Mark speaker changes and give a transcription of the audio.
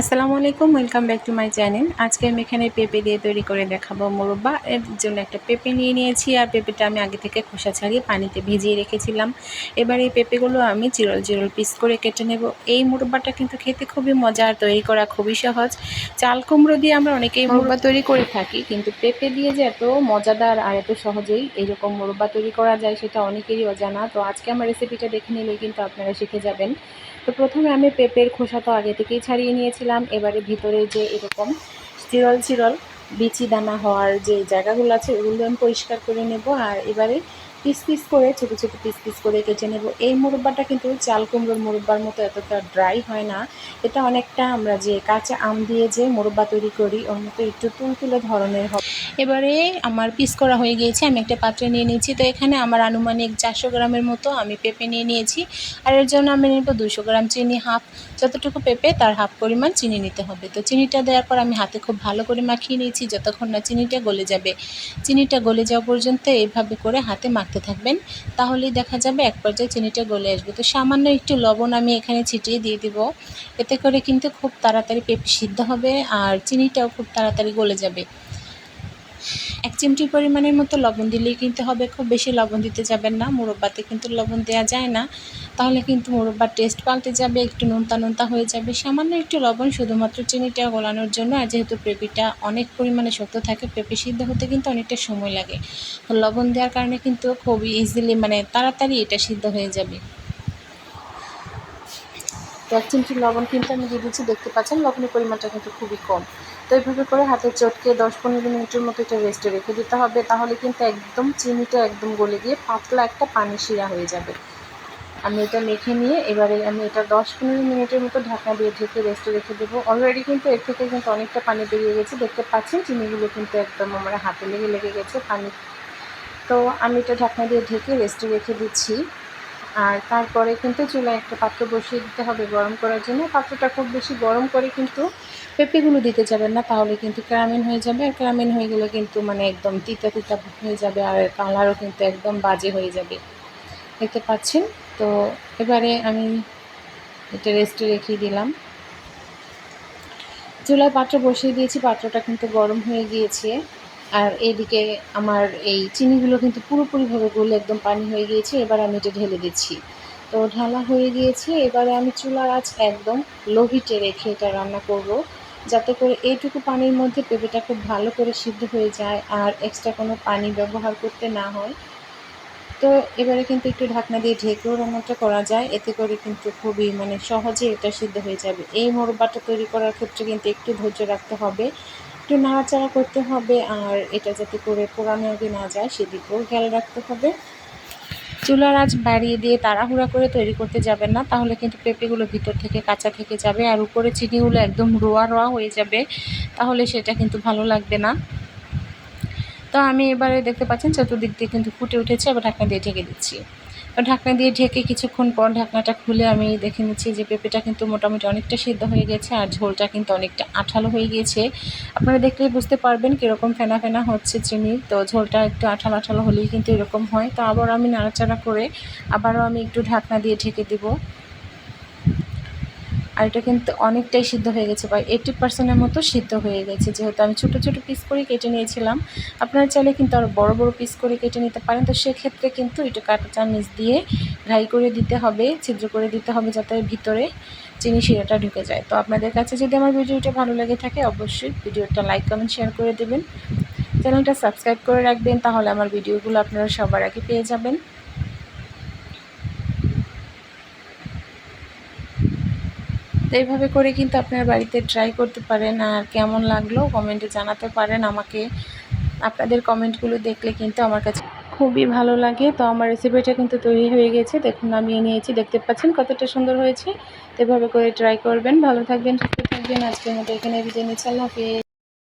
Speaker 1: আসসালামু আলাইকুম, welcome back to my channel. আজকে আমি এখানে পেঁপে দিয়ে তৈরি করে দেখাবো মোরব্বা। এর জন্য একটা পেঁপে নিয়ে নিয়েছি, আর পেঁপেটা আমি আগে থেকে খোসা ছাড়িয়ে পানিতে ভিজিয়ে রেখেছিলাম। এবার এই পেঁপেগুলো আমি চিরল চিরল পিস করে কেটে নেব। এই মোরব্বাটা কিন্তু খেতে খুবই মজা, আর তৈরি করা খুবই সহজ। চাল কুমড়ো দিয়ে আমরা অনেকেই মোরব্বা তৈরি করে থাকি, কিন্তু পেঁপে দিয়ে যে এত মজাদার আর এত সহজেই এইরকম মোরব্বা তৈরি করা যায়, সেটা অনেকেরই অজানা। তো আজকে আমার রেসিপিটা দেখে নিলেই কিন্তু আপনারা শিখে যাবেন। তো প্রথমে আমি পেঁপের খোসা তো আগে থেকেই ছাড়িয়ে নিয়েছিলাম এবারে ভিতরে যে এরকম চিরল চিরল বিচি দানা হওয়ার যে জায়গাগুলো আছে, ওগুলো আমি পরিষ্কার করে নেব। আর এবারে পিস পিস করে, ছোটো ছোটো পিস পিস করে কেটে নেব। এই মুরব্বাটা কিন্তু চাল কুমড়োর মুরব্বার মতো এতটা ড্রাই হয় না। এটা অনেকটা আমরা যে কাঁচা আম দিয়ে যে মুরব্বা তৈরি করি, ওর মতো একটু তুলতুলে ধরনের হবে। এবারে আমার পিস করা হয়ে গিয়েছে, আমি একটা পাত্রে নিয়ে নিয়েছি। তো এখানে আমার আনুমানিক চারশো গ্রামের মতো আমি পেঁপে নিয়ে নিয়েছি। আর এর জন্য আমি নেব দুশো গ্রাম চিনি হাফ। যতটুকু পেঁপে, তার হাফ পরিমাণ চিনি নিতে হবে। তো চিনিটা দেওয়ার পর আমি হাতে খুব ভালো করে মাখিয়ে নিয়েছি, যতক্ষণ না চিনিটা গলে যাবে। চিনিটা গলে যাওয়া পর্যন্ত এইভাবে করে হাতে মাখতে থাকবেন। তাহলেই দেখা যাবে এক পর্যায়ে চিনিটা গলে আসবে। তো সামান্য একটু লবণ আমি এখানে ছিটিয়ে দিয়ে দিব। এতে করে কিন্তু খুব তাড়াতাড়ি পেঁপে সিদ্ধ হবে আর চিনিটাও খুব তাড়াতাড়ি গলে যাবে। এক চিমটি পরিমাণের মতো লবণ দিলেই কিন্তু হবে, খুব বেশি লবণ দিতে যাবেন না, মুরব্বাতে কিন্তু লবণ দেওয়া যায় না। তাহলে কিন্তু মুরব্বার টেস্ট পাল্টে যাবে, একটু নোনতা নোনতা হয়ে যাবে। সামান্য একটু লবণ শুধুমাত্র চিনিটা গলানোর জন্য, আর যেহেতু পেঁপিটা অনেক পরিমাণে শক্ত থাকে, পেঁপে সিদ্ধ হতে কিন্তু অনেকটা সময় লাগে। লবণ দেওয়ার কারণে কিন্তু খুবই ইজিলি মানে তাড়াতাড়ি এটা সিদ্ধ হয়ে যাবে। এক চিমটি লবণ কিন্তু আমি দিয়ে দিচ্ছি, দেখতে পাচ্ছেন লবণের পরিমাণটা কিন্তু খুবই কম। তো এইভাবে করে হাতে চটকে দশ পনেরো মিনিটের মতো এটা রেস্টে রেখে দিতে হবে। তাহলে কিন্তু একদম চিনিটা একদম গলে গিয়ে পাতলা একটা পানি শিরা হয়ে যাবে। আমি এটা মেখে নিয়ে এবারে আমি এটা দশ পনেরো মিনিটের মতো ঢাকনা দিয়ে ঢেকে রেস্টে রেখে দেবো। অলরেডি কিন্তু এর থেকে কিন্তু অনেকটা পানি বেরিয়ে গেছে। দেখতে পাচ্ছেন চিনিগুলো কিন্তু একদম আমার হাতে লেগে লেগে গেছে পানি। তো আমি এটা ঢাকনা দিয়ে ঢেকে রেস্টে রেখে দিচ্ছি। আর তারপরে কিন্তু চুলায় একটা পাত্র বসিয়ে দিতে হবে গরম করার জন্য। পাত্রটা খুব বেশি গরম করে কিন্তু পেঁপেগুলো দিতে যাবেন না, তাহলে কিন্তু ক্রামিন হয়ে যাবে। আর ক্রামিন হয়ে গেলে কিন্তু মানে একদম তিতা তিতা হয়ে যাবে আর কালারও কিন্তু একদম বাজে হয়ে যাবে। দেখতে পাচ্ছেন? তো এবারে আমি এটা রেস্টে রেখে দিলাম। চুলায় পাত্র বসিয়ে দিয়েছি, পাত্রটা কিন্তু গরম হয়ে গিয়েছে। আর এদিকে আমার এই চিনিগুলো কিন্তু পুরোপুরিভাবে গলে একদম পানি হয়ে গিয়েছে, এবার আমি এটা ঢেলে দিচ্ছি। তো ঢালা হয়ে গিয়েছে, এবারে আমি চুলার আঁচ একদম লো হিটে রেখে এটা রান্না করব, যাতে করে এইটুকু পানির মধ্যে পেঁপেটা খুব ভালো করে সিদ্ধ হয়ে যায় আর এক্সট্রা কোনো পানি ব্যবহার করতে না হয়। তো এবারে কিন্তু একটু ঢাকনা দিয়ে ঢেকেও রান্নাটা করা যায়, এতে করে কিন্তু খুবই মানে সহজে এটা সিদ্ধ হয়ে যাবে। এই মোরব্বাটা তৈরি করার ক্ষেত্রে কিন্তু একটু ধৈর্য রাখতে হবে একটু নাড়াচাড়া করতে হবে আর এটা যাতে করে পোড়ানো আগে না যায়, সেদিকেও খেয়াল রাখতে হবে। চুলার আঁচ বাড়িয়ে দিয়ে তাড়াহুড়া করে তৈরি করতে যাবেন না, তাহলে কিন্তু পেঁপেগুলো ভিতর থেকে কাঁচা থেকে যাবে আর উপরে চিনিগুলো একদম রোয়া রোয়া হয়ে যাবে, তাহলে সেটা কিন্তু ভালো লাগবে না। তো আমি এবারে দেখতে পাচ্ছেন, চতুর্দিক দিয়ে কিন্তু ফুটে উঠেছে আবার ঢাকনা দিয়ে ঢেকে দিচ্ছি। ঢাকনা দিয়ে ঢেকে কিছুক্ষণ পর ঢাকনাটা খুলে আমি দেখে নিচ্ছি যে পেঁপেটা কিন্তু মোটামুটি অনেকটা সিদ্ধ হয়ে গেছে আর ঝোলটা কিন্তু অনেকটা আঠালো হয়ে গিয়েছে। আপনারা দেখলেই বুঝতে পারবেন কীরকম ফেনা ফেনা হচ্ছে চিনির তো ঝোলটা একটু আঠালো আঠালো হলেই কিন্তু এরকম হয়। তো আবার আমি নাড়াচাড়া করে আবারও আমি একটু ঢাকনা দিয়ে ঢেকে দেবো। আর এটা কিন্তু অনেকটাই সিদ্ধ হয়ে গেছে বা এইটি পার্সেন্টের মতো সিদ্ধ হয়ে গেছে। যেহেতু আমি ছোটো ছোটো পিস করে কেটে নিয়েছিলাম, আপনারা চাইলে কিন্তু আরও বড় বড় পিস করে কেটে নিতে পারেন। তো সেক্ষেত্রে কিন্তু এটা কাটা চামিচ দিয়ে ঘাই করে দিতে হবে, ছিদ্র করে দিতে হবে যাতে ভিতরে চিনি শিরাটা ঢুকে যায়। তো আপনাদের কাছে যদি আমার ভিডিওটা ভালো লেগে থাকে, অবশ্যই ভিডিওটা লাইক কমেন্ট শেয়ার করে দেবেন। চ্যানেলটা সাবস্ক্রাইব করে রাখবেন, তাহলে আমার ভিডিওগুলো আপনারা সবার আগে পেয়ে যাবেন। তো এইভাবে করে কিন্তু আপনার বাড়িতে ট্রাই করতে পারেন আর কেমন লাগল কমেন্টে জানাতে পারেন আমাকে। আপনাদের কমেন্টগুলো দেখলে কিন্তু আমার কাছে খুবই ভালো লাগে। তো আমার রেসিপিটা কিন্তু তৈরি হয়ে গেছে। দেখুন, নামিয়ে নিয়েছি। দেখতে পাচ্ছেন কতটা সুন্দর হয়েছে। তো এভাবে করে ট্রাই করবেন। ভালো থাকবেন, সুস্থ থাকবেন। আজকের মতো এখানে বিজয় নিচ্ছি।